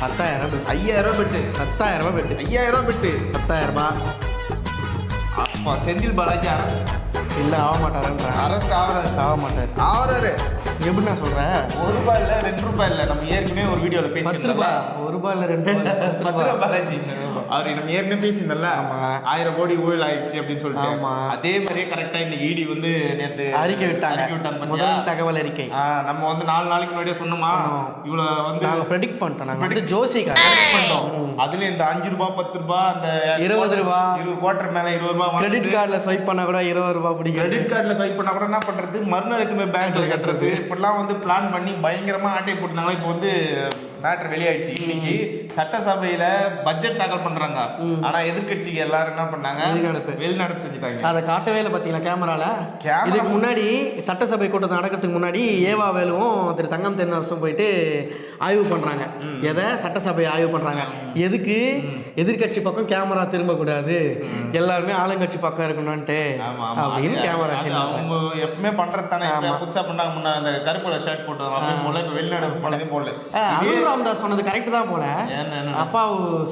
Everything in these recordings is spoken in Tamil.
பத்தாயிரம் ஐயாயிரம் ரூபாய் பெட்டு. பத்தாயிரம் ரூபாய் பெட்டு. ஐயாயிரம் பெட்டு. பத்தாயிரம் ரூபாய். அப்பா செந்தில் பாலாஜி அரஸ்ட் இல்லை ஆக மாட்டாருன்றாங்க அரஸ்ட் ஆகிறாரு ஆக மாட்டார் ஆகிறாரு எப்படி நான் சொல்கிறேன் ஒரு ரூபாய் இல்ல ரெண்டு ரூபாய் இல்ல. நம்ம ஏற்கனவே ஒரு வீடியோல பத்து பேசியிருந்தோம்ல. ஒரு ரூபாய் இல்லை ரெண்டு ரூபாய் பாலாஜி அவர் நம்ம ஏற்கனவே பேசியிருந்தோம்ல. ஆமா. ஆயிரம் கோடி ஊழல் ஆயிடுச்சு அப்படின்னு சொல்லிட்டு. ஆமா. அதே மாதிரியே கரெக்டா இன்னைக்கு இடி வந்து நேத்து அறிக்கை விட்டாங்க. அறிக்கை விட்டாங்க? முதல் தகவல் அறிக்கை. நம்ம வந்து நாலு நாளைக்கு முன்னாடியே சொன்னோமா. இவ்வளவு வந்து நாங்கள் ப்ரெடிக்ட் பண்ணிட்டோம். நாங்கள் வந்து ஜோசிக்காரர் பண்ணோம் அதுல இந்த அஞ்சு ரூபாய் பத்து ரூபாய் அந்த இருபது ரூபாய். இருபது குவார்டர் மேல இருபது ரூபாய் கிரெடிட் கார்டில் ஸ்வைப் பண்ணால் கூட இருபது ரூபாய் பிடிக்கிறது கிரெடிட் கார்டுல ஸ்வைப் பண்ணா கூட என்ன பண்றது? மறுநாள் எடுத்து பேங்க்ல கட்டுறது. இப்படிலாம் வந்து பிளான் பண்ணி பயங்கரமாக ஆட்டை போட்டிருந்தாங்களா? இப்போ வந்து மேட்டர் வெளியாயிடுச்சு. இன்னைக்கு சட்டசபையில பட்ஜெட் தாக்கல் பண்றாங்க. ஆனா எதிர்க்கட்சிக்கு எல்லாரும் என்ன பண்ணாங்க? வெளிநடப்பு. வெளிநடப்பு செஞ்சுட்டாங்க. அதை காட்டவே இல்லை பார்த்தீங்களா கேமரால? இதுக்கு முன்னாடி சட்டசபை கூட்டத்தை நடக்கிறதுக்கு முன்னாடி ஏவா வேலுவும் திரு தங்கம் தென்னரசும் போயிட்டு ஆய்வு பண்றாங்க. எதை? சட்டசபை ஆய்வு பண்றாங்க. எதுக்கு? எதிர்க்கட்சி பக்கம் கேமரா திரும்பக்கூடாது. எல்லாருமே ஆளுங்கட்சி பக்கம் இருக்கணும்ட்டு அப்படின்னு கேமரா அவங்க எப்பவுமே பண்றது தானே. புதுசா பண்ணாங்க முன்ன அந்த கருப்பு ஷர்ட் போட்டு வெளிநடப்பு பண்ணதே அருண் ராமதாஸ் சொன்னது கரெக்ட் தான் போல. அப்பா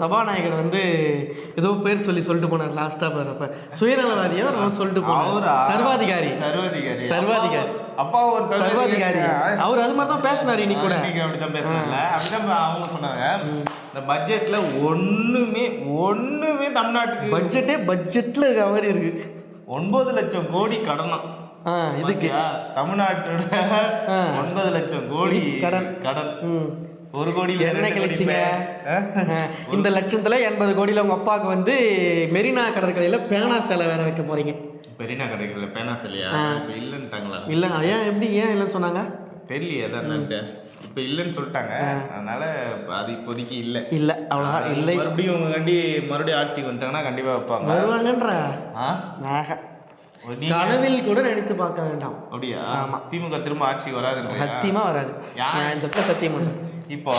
சபாநாயகர் வந்து ஏதோ பேர் சொல்லி சொல்லிட்டு போனார் லாஸ்டா பாரு அப்ப. சுயநலவாதியோ சொல்லிட்டு போனார். சர்வாதிகாரி. சர்வாதிகாரி. சர்வாதிகாரி. அப்பா ஒரு சர்வாதிகாரி. அவர் அது மாதிரி தான் பேசினார் இன்னைக்கு கூட. அப்படிதான் பேசுறாங்கல்ல அப்படிதான் அவங்க சொன்னாங்க. இந்த பட்ஜெட்ல ஒண்ணுமே ஒண்ணுமே தமிழ்நாட்டுக்கு பட்ஜெட்டே பட்ஜெட்ல இருக்க மாதிரி இருக்கு. ஒன்பது லட்சம் கோடி கடனம். இதுக்கு? தமிழ்நாட்டோட. ஒன்பது லட்சம் கோடி கடன். கடன். ஒரு கோடி என்ன ரெண்டு கோடி கழிச்சிங்க? பே- ஆ? இந்த லட்சத்துல எண்பது கோடியில உங்க அப்பாவுக்கு வந்து மெரினா கடற்கரையில பேனா சிலை வேற வைக்க போறீங்க. பெரினா கிடைக்கல பேனா சிலையா? இல்லன்ட்டாங்களா? இல்ல ஏன் எப்படி ஏன் இல்லைன்னு சொன்னாங்க? தெரியலையே அதான் இப்ப இல்லன்னு சொல்லிட்டாங்க. அதனால அது இப்போதைக்கு இல்ல. இல்ல அவ்வளவுதான் இல்லை. மறுபடியும் உங்க கண்டி மறுபடியும் ஆட்சிக்கு வந்துட்டாங்கன்னா கண்டிப்பா வைப்பாங்க. வருவாங்கன்ற? ஆ? கனவில் கூட நினைத்து பார்க்க வேண்டாம். அப்படியா? திமுக திரும்ப ஆட்சிக்கு வராதுன்ற சத்தியமா வராது. இந்த இடத்துல சத்தியம் பண்றேன். இப்போ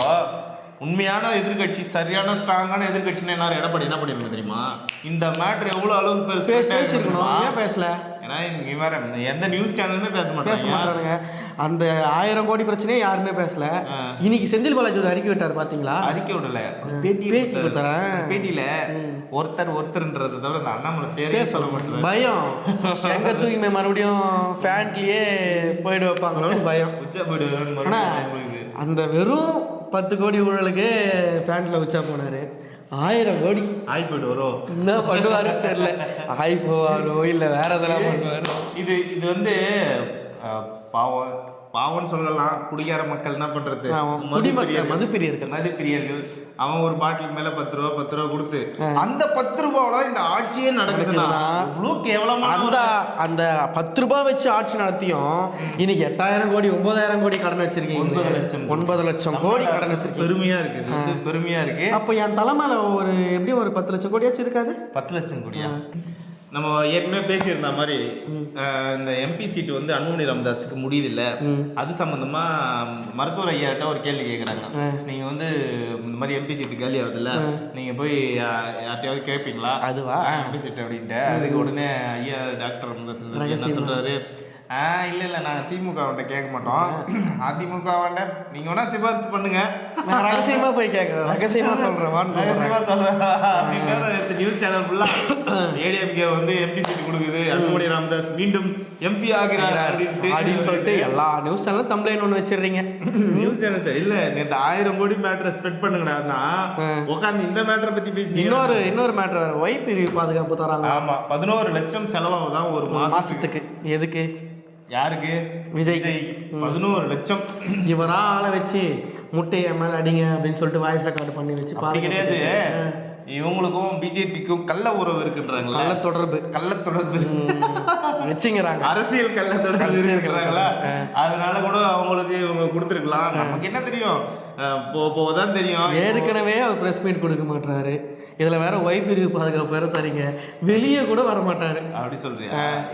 உண்மையான எதிர்க்கட்சி சரியான ஸ்ட்ராங்கான எதிர்க்கட்சின்னு எல்லாரும் எடப்பாடி என்ன பண்ணிருக்கணும் தெரியுமா? இந்த மேட்ரு எவ்வளவு அளவுக்கு பேச தெரியுமா? ஏன் பேசல? ஏன்னா வேற எந்த நியூஸ் சேனலுமே பேச பேச மாட்டாங்க மாட்டானுங்க. அந்த ஆயிரம் கோடி பிரச்சனையே யாருமே பேசல. இன்னைக்கு செந்தில் பாலாஜி ஒரு அறிக்கை விட்டார் பாத்தீங்களா? அறிக்கை விடல. பேட்டி பேட்டி கொடுத்தாரா? பேட்டியில ஒருத்தர் ஒருத்தர்ன்றதை தவிர இந்த அண்ணாமலை பேரே சொல்ல மாட்டேன் பயம். எங்க தூய்மை மறுபடியும் ஃபேன்ட்லயே போயிடு வைப்பாங்களோன்னு பயம். உச்சா உங்களுக்கு. அந்த வெறும் பத்து கோடி ஊழலுக்கு ஃபேண்ட்ல உச்சா போனாரு. ஆயிரம் கோடி. ஆய் போயிட்டு வரும். என்ன பண்ணுவாருன்னு தெரியல. ஆய் போவாரோ இல்ல வேற எதெல்லாம் பண்ணுவாரோ. இது இது வந்து பாவம். பாவம்னு சொல்லலாம். குடிகார மக்கள் என்ன. மது குடிமக்கள் பிரியர்கள். மதுப்பிரியர்கள். மது பிரியர்கள் அவன் ஒரு பாட்டிலுக்கு மேல பத்து ரூபா பத்து ரூபா கொடுத்து அந்த பத்து ரூபாவோட இந்த ஆட்சியே நடக்குதுன்னா இவ்வளோ அந்த அந்த பத்து ரூபாய் வச்சு ஆட்சி நடத்தியும் இன்னைக்கு எட்டாயிரம் கோடி ஒன்பதாயிரம் கோடி கடன் வச்சிருக்கீங்க ஒன்பது லட்சம். ஒன்பது லட்சம் கோடி கடன் வச்சிருக்கீங்க. பெருமையா இருக்கு. பெருமையா இருக்கு. அப்போ என் தலைமையில ஒரு எப்படியும் ஒரு பத்து லட்சம் கோடியாச்சும் இருக்காது? பத்து லட்சம் கோடியா? நம்ம ஏற்கனவே பேசியிருந்த மாதிரி இந்த எம்பி சீட்டு வந்து அன்புமணி ராமதாஸுக்கு முடியுதில்ல ம். அது சம்பந்தமா மருத்துவர் ஐயாட்ட ஒரு கேள்வி கேட்குறாங்க. நீங்க வந்து இந்த மாதிரி எம்பி சீட்டு காலி ஆகுதுல்ல நீங்க போய் யா- யார்கிட்டயாவது கேட்பீங்களா? அதுவா? எம்பி சீட் அப்படின்ட்டு. அதுக்கு உடனே ஐயா டாக்டர் ராமதாஸ் என்ன சொல்றாரு? ஆ இல்ல இல்ல நாங்க திமுக அவன்கிட்ட கேட்க மாட்டோம். அதிமுக அவன்கிட்ட நீங்க வேணா சிபாரிசு பண்ணுங்க. நான் ரகசியமா போய் கேட்கறேன் ரகசியமா சொல்றேன். வான்னு சொல்றேன். ரகசியமா சொல்றேன். அப்படின்னு நியூஸ் சேனல் ஃபுல்லா ஏடிஎம்கே வந்து எம்பி சீட் கொடுக்குது. அன்புமணி ராமதாஸ் மீண்டும் எம்பி ஆகிறார் அப்படின்ட்டு அப்படின்னு சொல்லிட்டு. எல்லா நியூஸ் சேனலும் தம்ப்ளைன் ஒன்று வச்சிடுறீங்க. நியூஸ் சேனல் இல்ல நேத்து ஆயிரம் கோடி மேட்டரை ஸ்ப்ரெட் பண்ணுங்கடான்னா உட்காந்து இந்த மேட்டரை பத்தி பேசி இன்னொரு இன்னொரு மேட்ரு வேற. ஒய் பிரிவு பாதுகாப்பு தராங்க. ஆமா பதினோரு லட்சம் செலவாகுதான் ஒரு மாசம் மாசத்துக்கு. எதுக்கு? யாருக்கு? விஜய்க்கு. பதினோரு லட்சம். இவரா ஆளை வச்சு முட்டையை மேல அடிங்க அப்படின்னு சொல்லிட்டு வாய்ஸ் ரெக்கார்டு பண்ணி வச்சு அப்படி கிடையாது. இவங்களுக்கும் பிஜேபிக்கும் கள்ள உறவு இருக்குன்றாங்களா. நல்ல தொடர்பு கள்ள தொடர்பு. வச்சுங்கிறாங்க. அரசியல் கள்ள தொடர்பு இருக்கிறாங்களா அதனால கூட அவங்களுக்கு இவங்க கொடுத்துருக்கலாம். நமக்கு என்ன தெரியும்? அஹ் போ போதான் தெரியும். ஏற்கனவே அவர் ப்ரெஸ் மீட் கொடுக்க மாட்டாரு இதுல வேற ஒய் பிரிவு பாதுகாப்பு வேற தரீங்க. வெளியே கூட வர மாட்டாரு அப்படி சொல்றியா?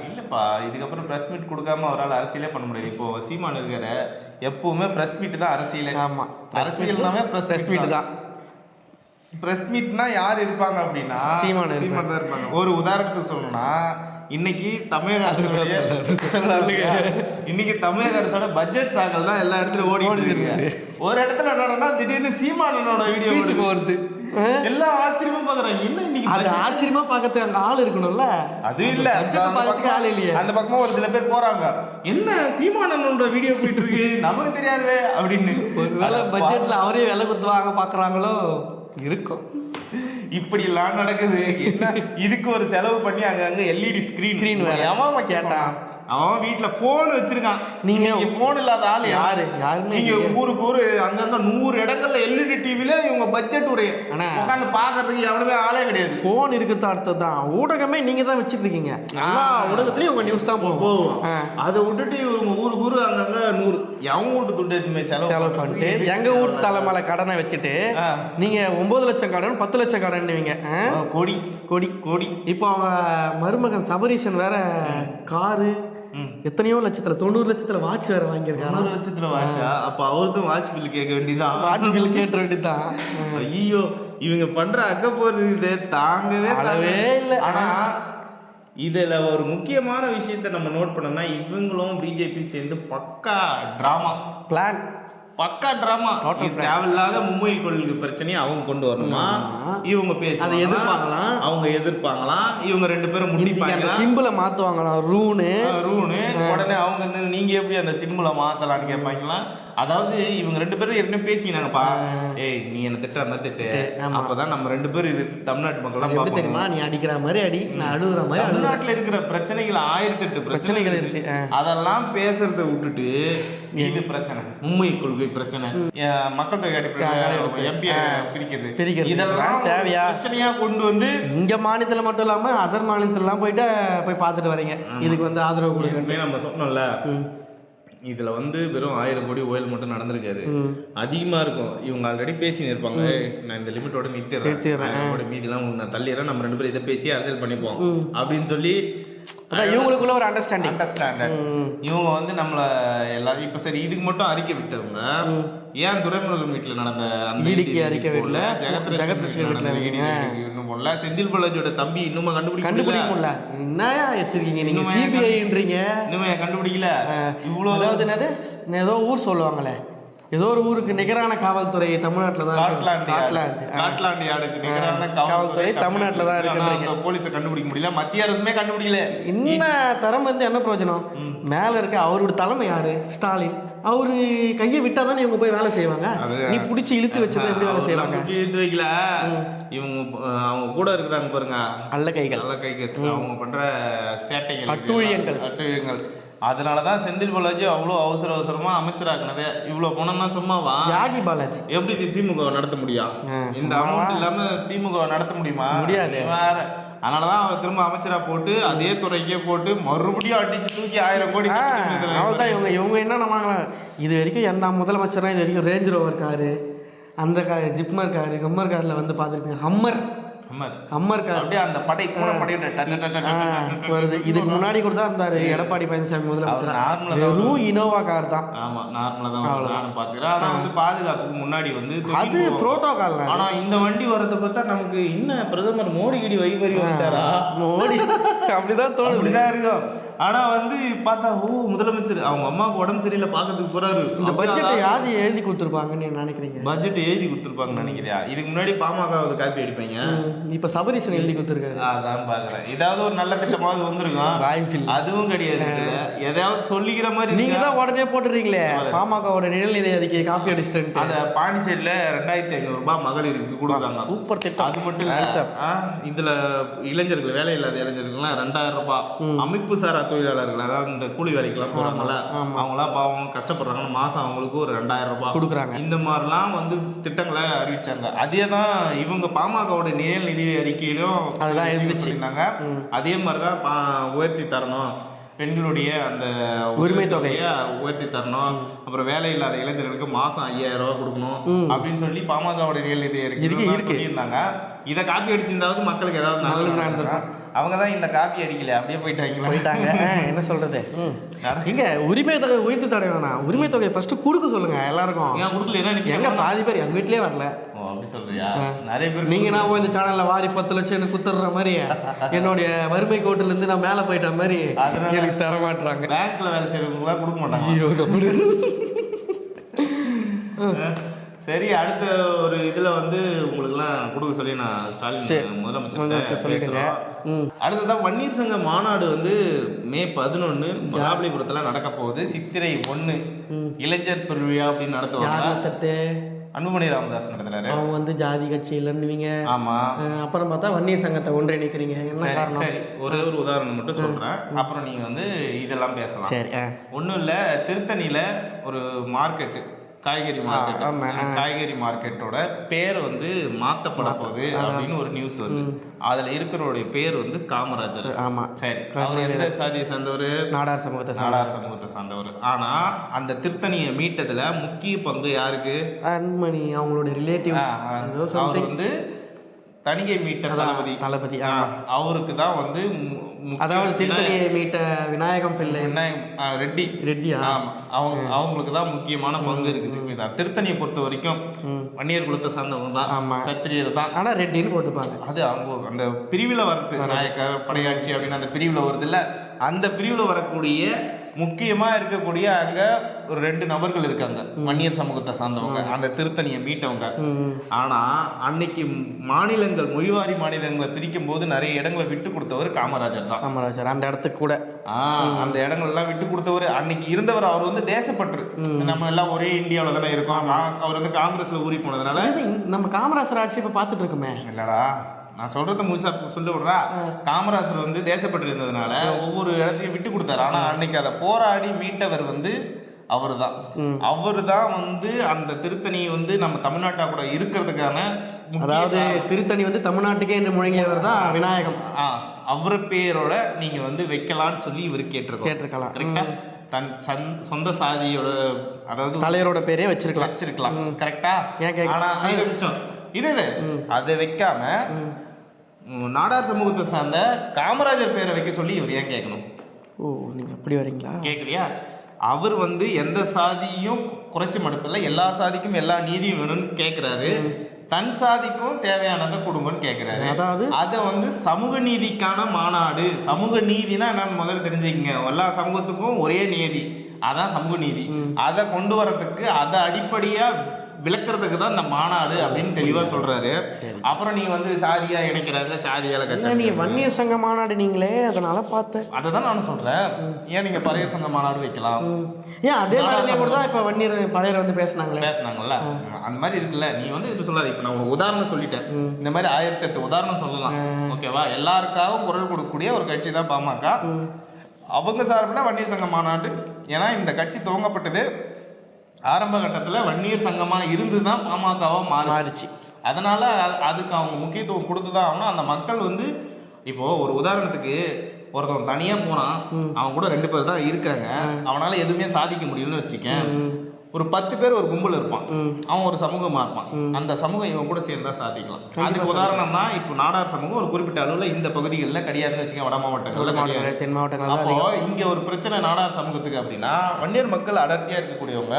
இல்லப்பா இதுக்கப்புறம் பிரஸ் மீட் கொடுக்காம அவரால் அரசியலே பண்ண முடியாது. இப்போ சீமான் இருக்கிற எப்பவுமே பிரஸ் மீட் தான் அரசியலே. ஆமா. அரசியல்னாவே பிரஸ் ப்ரெஸ் மீட் தான். பிரஸ் மீட்னா யார் இருப்பாங்க அப்படின்னா சீமான். சீமான் தான் இருப்பாங்க. ஒரு உதாரணத்துக்கு சொல்லணும்னா இன்னைக்கு தமிழக அரசுடைய. இன்னைக்கு தமிழக அரசோட பட்ஜெட் தாக்கல் தான் எல்லா இடத்துலயும் ஓடி இருக்கு. ஒரு இடத்துல என்னன்னா திடீர்னு சீமானனோட வீடியோ வருது ஆ? எல்லாம் ஆச்சரியமா பாக்குறாங்க என்ன இன்னைக்கு அது? ஆச்சரியமா பார்க்கறதுக்கு அங்க ஆள் இருக்கணும்ல? அது இல்ல. பார்க்கறதுக்கு ஆள் இல்லையே. அந்த பக்கமா ஒரு சில பேர் போறாங்க. என்ன சீமானனோட வீடியோ போயிட்டு இருக்கு? நமக்கு தெரியாதுவே அப்படின்னு. ஒருவேளை பட்ஜெட்ல அவரே விலை குத்துவாங்க பாக்குறாங்களோ இருக்கும். இப்படி எல்லாம் நடக்குது. என்ன? இதுக்கு ஒரு செலவு பண்ணி அங்கங்க எல்இடி ஸ்கிரீன் வேற. எவன் கேட்டான். அவன் வீட்ல போன் வச்சிருக்கான். நீங்க- போன் இல்லாத ஆள் யாரு? யாருன்னு நீங்க ஊருக்கு ஊரு அங்கங்க நூறு இடங்கள்ல எல்இடி டிவில இவங்க பட்ஜெட் உடைய அண்ணா. உட்காந்து பாக்குறதுக்கு எவனுமே ஆளே கிடையாது. ஃபோன் இருக்குது அடுத்தது தான் ஊடகமே நீங்க தான் வச்சுட்டு இருக்கீங்க. ஊடகத்துலயும் உங்க நியூஸ் தான் போகும். அதை விட்டுட்டு இவங்க ஊருக்கு ஊரு அங்கங்க நூறு. எவன் வீட்டு துட்டு எதுவுமே செலவு செலவு பண்ணிட்டு எங்க வீட்டு தலைமையில கடனை வச்சுட்டு. நீங்க ஒன்பது லட்சம் கடன் பத்து லட்சம் கடன்னுவீங்க ஆ, கொடி கொடி கொடி. இப்போ அவங்க மருமகன் சபரீஷன் வேற காரு. எத்தனையோ லட்சத்துல தொண்ணூறு லட்சத்துல வாட்ச் வேற வாங்கியிருக்காங்க. நாலு லட்சத்துல வாட்சா? அப்ப அவர்தான் வாட்ச் பில் கேட்க வேண்டியதான் வாட்ச் பில் கேட்ட வேண்டியதான் ஐயோ இவங்க பண்ற அக்கப்போர் இது. தாங்கவே தாங்கவே இல்ல. ஆனா இதுல ஒரு முக்கியமான விஷயத்த நம்ம நோட் பண்ணோம்னா இவங்களும் பிஜேபி சேர்ந்து பக்கா டிராமா பிளான் பக்கா டிராமா plan. தேவையில்லாத மும்பை கொள்கை பிரச்சனையை அவங்க கொண்டு வரணுமா. இவங்க பேச அதை எதிர்ப்பாங்களாம். அவங்க எதிர்ப்பாங்களாம் இவங்க ரெண்டு பேரும் முடிப்பாங்க சிம்பிளை மாத்துவாங்களாம் ரூனு. ரூனு. உடனே அவங்க வந்து நீங்க எப்படி அந்த சிம்பிளை மாத்தலாம்னு கேட்பாங்களா? அதாவது இவங்க ரெண்டு பேரும் ஏற்கனவே பேசினாங்கப்பா ஏய் நீ என்ன திட்டுற மாதிரி திட்டு. அப்பதான் நம்ம ரெண்டு பேரும் தமிழ்நாட்டு மக்கள் அது எப்படி தெரியுமா? நீ அடிக்கிற மாதிரி அடி நான் அழுகுற மாதிரி தமிழ்நாட்டுல இருக்கிற பிரச்சனைகள் ஆயிரத்தி எட்டு பிரச்சனைகள் இருக்கு. அதெல்லாம் பேசுறத விட்டுட்டு இது பிரச்சனை. மும்பை கொள்கை பிரச்சனை. அஹ் மக்கள் தொகை அடிப்படையில் எம்பி பிரிக்கிறது. பிரிக்கிறது. இதெல்லாம் தேவையா? பிரச்சனையா கொண்டு வந்து இங்க மாநிலத்துல மட்டும் இல்லாம அதர் மாநிலத்திலலாம் போயிட்டு போய் பார்த்துட்டு வரீங்க. இதுக்கு வந்து ஆதரவு கொடுங்க நம்ம சொன்னோம்ல. இதுல வந்து வெறும் ஆயிரம் கோடி ஓயில் மட்டும் நடந்திருக்காது. அதிகமா இருக்கும். இவங்க ஆல்ரெடி பேசி இருப்பாங்க. "ஏய், நான் இந்த லிமிட்டோட நிறுத்திடுறேன். கோடி மீதிலாம் உங்களுக்கு நான் தள்ளிடுறேன். நம்ம ரெண்டு பேரும் இதை பேசி அரசியல் பண்ணிப்போம். அப்படின்னு சொல்லி அதான் இவங்களுக்குள்ள ஒரு அண்டர்ஸ்டாண்டிங் அண்டர்ஸ்டாண்டர்ட் இவங்க வந்து நம்மள எல்லாரும் இப்ப சரி இதுக்கு மட்டும் அறிக்கை விட்டவங்க. ஏன் துரைமுருகன் வீட்டுல நடந்த அந்த இடிக்கு இடி அறிக்கை வீட்டுல நடந்த வீட்டுல இடி இன்னும் போடல செந்தில் பாலாஜியோட தம்பி இன்னுமா கண்டுபிடிக்க கண்டுபிடிக்க முடியல. என்னயா வச்சிருக்கீங்க நீங்க சிபிஐன்றீங்க இன்னுமே கண்டுபிடிக்கல? இவ்வளோ அதாவது என்னது? ஏதோ ஊர் சொல்லுவாங்களே. ஏதோ ஒரு ஊருக்கு நிகரான காவல்துறை தமிழ்நாட்டில் தான் இருக்கு. ஸ்காட்லாந்து ஸ்காட்லாந்து யார்டுக்கு நிகரான காவல்துறை தமிழ்நாட்டுல. தான். ஆனா, போலீஸை கண்டுபிடிக்க முடியல. மத்திய அரசுமே கண்டுபிடிக்கல. என்ன தரம் வந்து என்ன பிரயோஜனம்? மேல இருக்க அவரோட தலைமை யாரு? ஸ்டாலின். அவரு கையை விட்டா தானே இவங்க போய் வேலை செய்வாங்க? நீ பிடிச்சி இழுத்து வச்சதை எப்படி வேலை செய்வாங்க? பிடிச்சி இழுத்து வைக்கல. இவங்க அவங்க கூட இருக்கிறாங்க பாருங்க. அல்ல கைகள். நல்ல கை கேஸ் அவங்க பண்ற சேட்டைகள். அட்டூழியங்கள். அட்டுழியங்கள் அதனாலதான் செந்தில் பாலாஜி அவ்வளோ அவசர அவசரமா அமைச்சராக்குனது. இவ்வளவு பணம்னா சும்மாவா? யாகி பாலாஜி. எப்படி திமுக நடத்த முடியும் இந்த அமௌண்ட் இல்லாம திமுக நடத்த முடியுமா? முடியாது. வேற. அதனாலதான் அவர் திரும்ப அமைச்சரா போட்டு அதே துறைக்கே போட்டு மறுபடியும் அடிச்சு தூக்கி ஆயிரம் கோடி தான் இவங்க இவங்க என்ன நம்பாங்க இது வரைக்கும் எந்த முதலமைச்சரும் இது வரைக்கும் ரேஞ்ச் ரோவர் காரு அந்த கார் ஜிப்மர் காரு ஹம்மர் காரில் வந்து பார்த்துருப்பீங்க. ஹம்மர் கார் அப்படியே அந்த படை வருது. இதுக்கு முன்னாடி கூட தான் இருந்தாரு. எடப்பாடி பழனிசாமி முதலமைச்சர். வெறும் இனோவா கார் தான். ஆமா நார்மலா தான். நானும் பாத்துக்கிறேன் ஆனா வந்து பாதுகாப்புக்கு முன்னாடி வந்து அது. புரோட்டோகால் ஆனா இந்த வண்டி வரத பார்த்தா நமக்கு என்ன பிரதமர் மோடி கிடி வைபறி வந்துட்டாரா? மோடி. அப்படிதான் தோணுது. இருக்கும். ஆனா வந்து பார்த்தா ஓ முதலமைச்சர் அவங்க அம்மாவுக்கு உடம்பு சரியில்லை பார்க்கறதுக்கு போறாரு. இந்த பட்ஜெட்டை யாரு எழுதி கொடுத்துருப்பாங்கன்னு நினைக்கிறீங்க? பட்ஜெட் எழுதி கொடுத்துருப்பாங்கன்னு நினைக்கிறியா இதுக்கு முன்னாடி பாமக ஒரு காப்பி அடிப்பீங்க. இப்ப சபரீசன் எழுதி கொடுத்துருக்காரு. அதான் பாக்குறேன். ஏதாவது ஒரு நல்ல திட்டமாவது வந்திருக்கும். வாய்ப்பில்லை அதுவும் கிடையாது இதுல. எதையாவது சொல்லிக்கிற மாதிரி நீங்க? தான் உடனே போட்டுறீங்களே. பாமகவோட நிழல்நிதி அறிக்கையை காப்பி அடிச்சிட்டு அந்த பாண்டிச்சேரியில ரெண்டாயிரத்தி ஐநூறு ரூபாய் மகளிருக்கு கொடுக்குறாங்க. சூப்பர் திட்டம். அது மட்டும் இல்ல. இதுல இளைஞர்கள் வேலை இல்லாத இளைஞர்கள்லாம் ரெண்டாயிரம் ரூபாய். அமைப்பு சாரா தொழிலாளர்கள் அதாவது இந்த கூலி வேலைக்கெல்லாம் ஆமா. அவங்களாம் பாவம் கஷ்டப்படுறாங்கன்னு மாசம் அவங்களுக்கு ஒரு ரெண்டாயிரம் ரூபாய் கொடுக்குறாங்க இந்த மாதிரிலாம் வந்து திட்டங்களை அறிவிச்சாங்க அதே தான் இவங்க பாமகவோட நிழல் நிதி அறிக்கையிலும் விஷயங்கள் இருந்துச்சு. சொல்லியிருந்தாங்க அதே மாதிரி தான் பா- உயர்த்தி தரணும் பெண்களுடைய அந்த உரிமை தொகை. தொகையை உயர்த்தி தரணும் அப்புறம் வேலை இல்லாத இளைஞர்களுக்கு மாசம் ஐயாயிரம் ரூபாய் கொடுக்கணும் அப்படின்னு சொல்லி பாமகவோட நிழல் நிதி இருக்கு. சொல்லியிருந்தாங்க இதை காப்பி அடிச்சிருந்தாவது மக்களுக்கு ஏதாவது நல்லது நடந்திருக்கும். அவங்க தான் இந்த காப்பி அடிக்கல அப்படியே போயிட்டாங்க. ஆ, என்ன சொல்றது? ம். இங்க உரிமை தொகை உயர்த்தி தர வேணாம் உரிமை தொகை ஃபர்ஸ்ட் கொடுக்க சொல்லுங்க எல்லாருக்கும். ஏன் கொடுக்கல எங்க பாதி பேர் எங்க வீட்லயே வரல. ஓ, அப்படி சொல்றியா? நிறைய பேர் நீங்க நான் இந்த சேனல்ல வாரி பத்து லட்சம் எனக்கு குத்துற மாதிரி என்னுடைய வறுமை கோட்டுல இருந்து நான் மேல போயிட்ட மாதிரி எனக்கு தர மாட்டாங்க பேங்க்ல வேலை செய்யறவங்க கொடுக்க மாட்டாங்க. சரி அடுத்த ஒரு இதுல வந்து உங்களுக்குலாம் கொடுக்க சொல்லி நான் ஸ்டாலின் முதலமைச்சர் சொல்லிடுங்க. ம். அடுத்ததான் வன்னீர் சங்க மாநாடு வந்து மே பதினொன்னு மகாபலிபுரத்துல நடக்க போகுது. சித்திரை ம். இளைஞர் பெருவிழா அப்படின்னு நடத்துவாங்க. அன்புமணி ராமதாஸ் நடத்துறாரு. அவங்க வந்து ஜாதி கட்சி இல்லைன்னுவீங்க. ஆமா. அப்புறம் பார்த்தா வன்னியர் சங்கத்தை ஒன்றிணைக்கிறீங்க. என்ன காரணம்? சரி. ஒரே ஒரு உதாரணம் மட்டும் சொல்றேன். அப்புறம் நீங்க வந்து இதெல்லாம் பேசலாம். சரி ஒன்றும் இல்லை திருத்தணியில் ஒரு மார்க்கெட்டு. காய்கறி மார்க்கெட். காய்கறி மார்க்கெட்டோட பேர் வந்து மாற்றப்பட போகுது அப்படின்னு ஒரு நியூஸ் வருது அதில் இருக்கிறவருடைய பேர் வந்து காமராஜர். ஆமா. சரி அவர் எந்த சாதியை சேர்ந்தவர்? நாடார் சமூகத்தை நாடார் சமூகத்தை சார்ந்தவர். ஆனால் அந்த திருத்தணியை மீட்டதில் முக்கிய பங்கு யாருக்கு? அன்பணி அவங்களுடைய ரிலேட்டிவ் அவர். வந்து தணிகை மீட்ட தளபதி. தளபதி அவருக்கு தான் வந்து அதாவது திருத்தணியை மீட்ட விநாயகம் பிள்ளை. விநாயகம், ரெட்டி. ரெட்டியா? ஆமா. அவங்க அவங்களுக்கு தான் முக்கியமான பங்கு இருக்குது. திருத்தணியை பொறுத்த வரைக்கும். வன்னியர் குலத்தை சார்ந்தவங்க. தான். சத்திரியர் தான். ஆனா ரெட்டின்னு போட்டுப்பாங்க. அது அவங்க அந்த பிரிவில் வருது. நாயக்கர் படையாட்சி அப்படின்னு அந்த பிரிவில் வருது இல்ல? அந்த பிரிவில் வரக்கூடிய முக்கியமா இருக்கக்கூடிய அங்க ஒரு ரெண்டு நபர்கள் இருக்காங்க. வன்னியர் சமூகத்தை சார்ந்தவங்க அந்த திருத்தணியை மீட்டவங்க. ம். ஆனா அன்னைக்கு மாநிலங்கள் மொழிவாரி மாநிலங்களை பிரிக்கும் போது நிறைய இடங்களை விட்டு கொடுத்தவர் காமராஜர் தான். காமராஜர் அந்த இடத்துக்கு கூட. அந்த இடங்கள் எல்லாம் விட்டு கொடுத்தவர் அன்னைக்கு இருந்தவர். அவர் வந்து தேசப்பற்று. நம்ம எல்லாம் ஒரே இந்தியாவில் தானே இருக்கோம். அவர் வந்து காங்கிரஸ்ல ஊறி போனதுனால நம்ம காமராஜர் ஆட்சி இப்ப பார்த்துட்டு இருக்கோமே. இல்லடா. நான் சொல்றத முழுசா சொல்ல விடுறா. காமராஜர் வந்து தேசப்பற்று இருந்ததுனால ஒவ்வொரு இடத்தையும் விட்டு கொடுத்தாரு. ஆனா அன்னைக்கு அதை போராடி மீட்டவர் வந்து அவர் தான். அவர் தான் வந்து அந்த திருத்தணி வந்து நம்ம தமிழ்நாட்டா கூட இருக்கிறதுக்கான அதாவது திருத்தணி வந்து தமிழ்நாட்டுக்கே என்று முழங்கியவர் தான் விநாயகம். ஆ, அவர் பேரோட நீங்க வந்து வைக்கலாம்னு சொல்லி இவர் கேட்டிருக்கோம். கேட்டிருக்கலாம். கரெக்டா தன் சன் சொந்த சாதியோட அதாவது தலைவரோட பேரே வச்சிருக்கலாம். வச்சிருக்கலாம். கரெக்டா ஆனா இது நிமிஷம். இரு. அதை வைக்காம நாடார் சமூகத்தை சார்ந்த காமராஜர் பேரை வைக்க சொல்லி இவர் ஏன் கேட்கணும்? ஓ நீங்க அப்படி வரீங்களா? கேட்குறியா அவர் வந்து எந்த சாதியும் குறைச்சி மடுப்பில்ல எல்லா சாதிக்கும் எல்லா நீதியும் வேணும்னு கேட்குறாரு. தன் சாதிக்கும் தேவையானதை கொடுங்கன்னு கேட்குறாரு. அதாவது? அதை வந்து சமூக நீதிக்கான மாநாடு. சமூக நீதினா என்னன்னு முதல்ல தெரிஞ்சுக்கங்க. எல்லா சமூகத்துக்கும் ஒரே நீதி. அதான் சமூக நீதி. அதை கொண்டு வரதுக்கு அதை அடிப்படையா விளக்குறதுக்கு தான் இந்த மாநாடு அப்படின்னு தெளிவா சொல்றாரு. சரி. அப்புறம் நீ வந்து சாதியா இணைக்கிறாங்க சாதியால கட்ட நீங்க வன்னியர் சங்க மாநாடு நீங்களே அதனால பார்த்தேன் அதை தான் நானும் சொல்றேன். ஏன் நீங்க பறையர் சங்க மாநாடு வைக்கலாம். ஏன் அதே மாதிரியே கூட தான் இப்ப வன்னியர் பழையர் வந்து பேசுனாங்களே? பேசுனாங்கல்ல? அந்த மாதிரி இருக்குல்ல. நீ வந்து இது சொல்லாத இப்போ நான் உனக்கு உதாரணம் சொல்லிட்டேன். இந்த மாதிரி ஆயிரத்தி எட்டு உதாரணம் சொல்லலாம். ஓகேவா? எல்லாருக்காகவும் குரல் கொடுக்கக்கூடிய ஒரு கட்சி தான் பாமக. அவங்க சார்பில் வன்னியர் சங்க மாநாடு. ஏன்னா இந்த கட்சி துவங்கப்பட்டது ஆரம்ப கட்டத்தில் வன்னியர் சங்கமாக இருந்து தான் பாமகவாக மாறி மாறிச்சு. அதனால அதுக்கு அவங்க முக்கியத்துவம் கொடுத்து தான் ஆகணும். அந்த மக்கள் வந்து இப்போ ஒரு உதாரணத்துக்கு ஒருத்தவன் தனியா போனான் அவன் கூட ரெண்டு பேர் தான் இருக்காங்க. அவனால எதுவுமே சாதிக்க முடியும்னு வச்சுக்க ஒரு பத்து பேர் ஒரு கும்பல் இருப்பான். அவன் ஒரு சமூகமா இருப்பான். அந்த சமூகம் இவன் கூட சேர்ந்தா சாதிக்கலாம். அதுக்கு உதாரணம் தான் இப்போ நாடார் சமூகம் ஒரு குறிப்பிட்ட அளவுல இந்த பகுதிகளில் கிடையாதுன்னு வச்சுக்க வட மாவட்டங்கள் தென் மாவட்டங்கள் அப்போ இங்க ஒரு பிரச்சனை நாடார் சமூகத்துக்கு அப்படின்னா வன்னியர் மக்கள் அடர்த்தியா இருக்கக்கூடியவங்க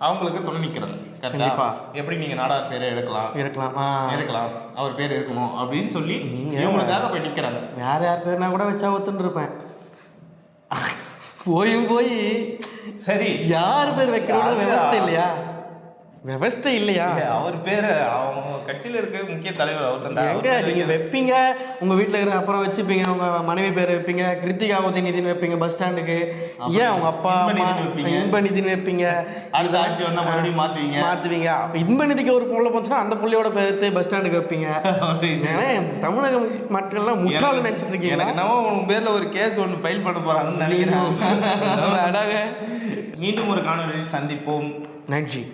அவங்களுக்கு துணை நிக்கிறாங்க கண்டிப்பா. கரெக்டா எப்படி நீங்க நாடார் பேரை எடுக்கலாம்? இருக்கலாம் ஆ. எடுக்கலாம். அவர் பேர் இருக்கணும் அப்படின்னு சொல்லி இவங்களுக்காக போய் நிக்கிறாங்க. வேற யார் பேர்னா கூட வச்சா ஒத்துன்னு இருப்பேன். போயும் போய் சரி. யார் பேர் வைக்கணும் விவஸ்தை இல்லையா? விவஸ்தை இல்லையா? இல்ல, அவர் பேரு அவங்க கட்சியில இருக்க முக்கிய தலைவர் அவர் எங்க நீங்க வைப்பீங்க? உங்க வீட்ல இருக்கிற அப்புறம் வச்சுப்பீங்க. உங்க மனைவி பேர் வைப்பீங்க. கிருத்திகா உதயநிதினு வைப்பீங்க பஸ் ஸ்டாண்டுக்கு. ஏன் உங்க அப்பா அம்மா நிதின்னு வைப்பீங்க. இன்ப நிதினு வைப்பீங்க? அடுத்த ஆட்சி வந்தா மறுபடியும் மாத்துவீங்க. அப்ப இன்ப நிதிக்கு ஒரு புள்ள போச்சுன்னா அந்த புள்ளையோட பேர் எடுத்து பஸ் ஸ்டாண்டுக்கு வைப்பீங்க. ஏன்னா தமிழக மக்கள்லாம் முட்டாள் நினைச்சிட்டு இருக்கீங்களா? எனக்கு என்னவோ உன் பேர்ல ஒரு கேஸ் ஒன்று ஃபைல் பண்ண போறாங்கன்னு நினைக்கிறேன். அடாக மீண்டும் ஒரு காணொலியில் சந்திப்போம். நன்றி.